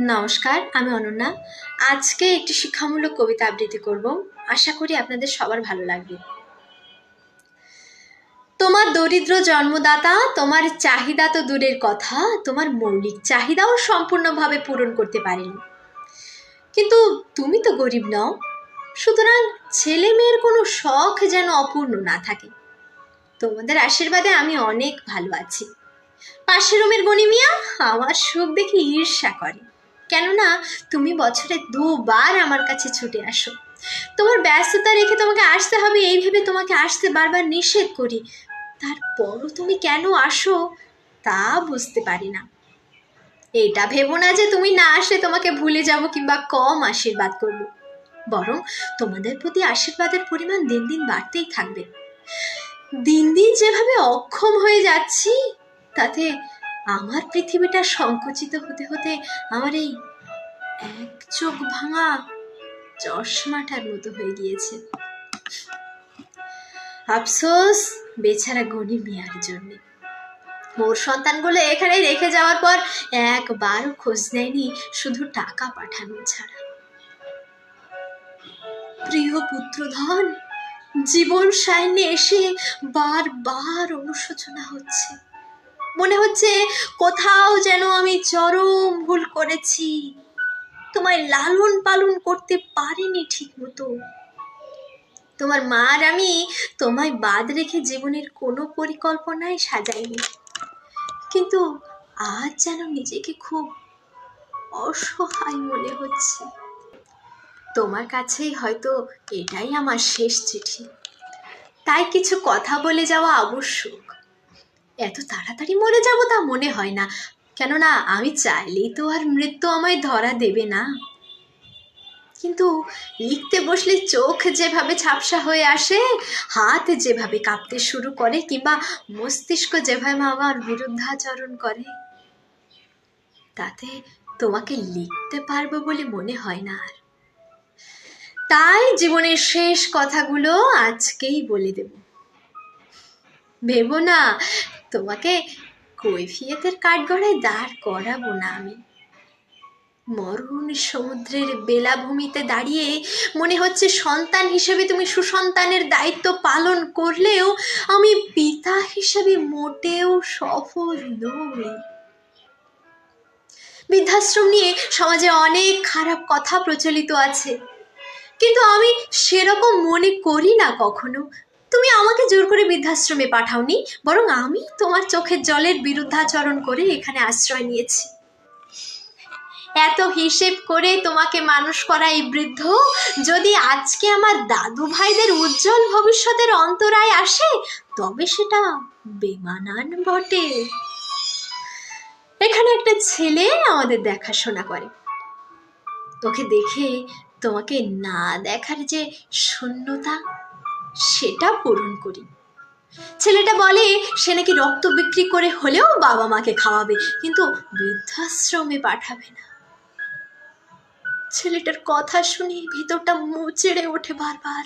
নমস্কার, আমি অনন্যা। আজকে একটি শিক্ষামূলক কবিতা আবৃত্তি করব। আশা করি আপনাদের সবার ভালো লাগবে। তোমার দরিদ্র জন্মদাতা, তোমার চাহিদা তো দূরের কথা, তোমার মৌলিক চাহিদাও সম্পূর্ণভাবে পূরণ করতে পারেনি। কিন্তু তুমি তো গরিব নও, সুতরাং ছেলে মেয়ের কোনো শখ যেন অপূর্ণ না থাকে। তোমাদের আশীর্বাদে আমি অনেক ভালো আছি। পাশের রুমের গনি মিয়া, আমার সুখ দেখে ঈর্ষা করে। কেননা তুমি বছরে দুবার আমার কাছে ছুটে আসো। তোমার ব্যস্ততা রেখে তোমাকে আসতে হবে, এই ভেবে তোমাকে আসতে বারবার নিষেধ করি। তারপরও তুমি কেন আসো তা বুঝতে পারি না। এটা ভেবো না যে তুমি না আসলে তোমাকে ভুলে যাব কিংবা কম আশীর্বাদ করব। বরং তোমাদের প্রতি আশীর্বাদের পরিমাণ দিন দিন বাড়তেই থাকবে। দিন দিন যেভাবে অক্ষম হয়ে যাচ্ছি, তাতে আমার পৃথিবীটা সংকুচিত হতে হতে আমার এই এক চোখ ভাঙা চশমাটার মতো হয়ে গিয়েছে। আফসোস, বেচারা গনি মিয়ার জন্য। ওর সন্তানগুলো এখানে রেখে যাওয়ার পর একবারও খোঁজ নেয়নি শুধু টাকা পাঠানো ছাড়া। প্রিয় পুত্রধন, জীবন সাইনে এসে বারবার অনুশোচনা হচ্ছে। মনে হচ্ছে কোথাও যেন আমি চরম ভুল করেছি। তোমায় লালন পালন করতে পারিনি ঠিক মতো। তোমার মার আমি তোমায় বাদ রেখে জীবনের কোনো পরিকল্পনাই সাজাইনি। কিন্তু আজ যেন নিজেকে খুব অসহায় মনে হচ্ছে। তোমার কাছেই হয়তো এটাই আমার শেষ চিঠি। তাই কিছু কথা বলে যাওয়া আবশ্যক। এত তাড়াতাড়ি মরে যাব তা মনে হয় না। কেননা আমি চাইলেই তো আর মৃত্যু আমায় ধরা দেবে না। কিন্তু লিখতে বসলে চোখ যেভাবে ঝাপসা হয়ে আসে, হাত যেভাবে কাঁপতে শুরু করে, কিংবা মস্তিষ্ক যেভাবে আমার বিরুদ্ধাচরণ করে, তাতে তোমাকে লিখতে পারব বলে মনে হয় না আর। তাই জীবনের শেষ কথাগুলো আজকেই বলে দেব। ভেবো না তোমাকে কৈফিয়তের কাঠগড়ায় দাঁড় করাবো না আমি। মরণ সমুদ্রের বেলাভূমিতে দাঁড়িয়ে মনে হচ্ছে সন্তান হিসেবে তুমি সুসন্তানের দায়িত্ব পালন করলেও আমি পিতা হিসেবে মোটেও সফল নই। বৃদ্ধাশ্রম নিয়ে সমাজে অনেক খারাপ কথা প্রচলিত আছে। কিন্তু আমি সেরকম মনে করি না কখনো। তুমি আমাকে জোর করে বৃদ্ধাশ্রমে পাঠাওনি, বরং আমি তোমার চোখের জলের বিরুদ্ধাচরণ করে এখানে আশ্রয় নিয়েছি। এত হিসেব করে তোমাকে মানুষ করা এই বৃদ্ধ, যদি আজকে আমার দাদু ভাইদের উজ্জ্বল ভবিষ্যতের অন্তরায় আসে, তবে সেটা বেমানান বটে। এখানে একটা ছেলে আমাদের দেখাশোনা করে। তোকে দেখে তোমাকে না দেখার যে শূন্যতা সেটা পূরণ করি। ছেলেটা বলে, সে নাকি রক্ত বিক্রি করে হলেও বাবা মাকে খাওয়াবে, কিন্তু বৃদ্ধাশ্রমে পাঠাবে না। ছেলেটার কথা শুনে ভিতরটা মুচড়ে ওঠে বারবার।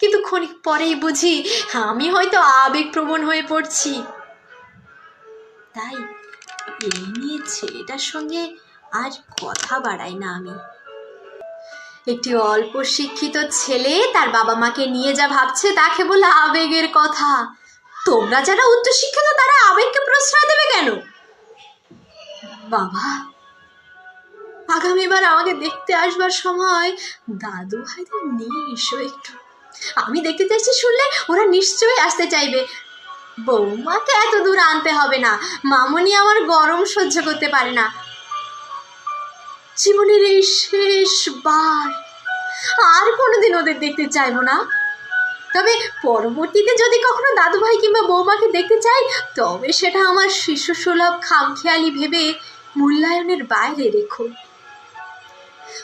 কিন্তু ক্ষণিক পরেই বুঝি, আমি হয়তো আবেগপ্রবণ হয়ে পড়ছি। তাই এই নিয়ে ছেলেটার সঙ্গে আর কথা বাড়াই না আমি। একটি অল্প শিক্ষিত ছেলে তার বাবা মাকে নিয়ে যা ভাবছে তাকে বলে আবেগের কথা। তোমরা যারা উচ্চশিক্ষিত, তারা আবেগকে প্রশ্রয় দেবে কেন? বাবা, আগামীবার আমাকে দেখতে আসবার সময় দাদু ভাইদের নিয়ে এসো একটু। আমি দেখতে চাইছি শুনলে ওরা নিশ্চয়ই আসতে চাইবে। বৌমাকে এত দূর আনতে হবে না। মামনি আমার গরম সহ্য করতে পারে না। জীবনের এই শেষবার আর কোনোদিন ওদের দেখতে চাইব না। তবে পরবর্তীতে যদি কখনো দাদু ভাই কিংবা বৌমাকে দেখতে চাই, তবে সেটা আমার শিশু সুলভ খামখেয়ালি ভেবে মূল্যায়নের বাইরে রেখো।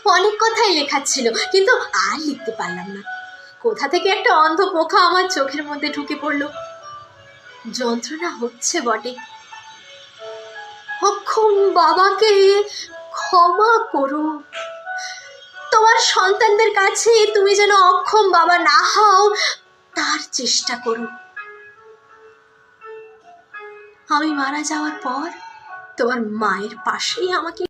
অনেক কথাই লেখা ছিল, কিন্তু আর লিখতে পারলাম না। কোথা থেকে একটা অন্ধ পোকা আমার চোখের মধ্যে ঢুকে পড়ল? যন্ত্রণা হচ্ছে বটে। অক্ষম বাবাকে ক্ষমা করো। তোমার সন্তানদের কাছে তুমি যেন অক্ষম বাবা না হও, তার চেষ্টা করো। আমি মারা যাওয়ার পর তোমার মায়ের পাশেই আমাকে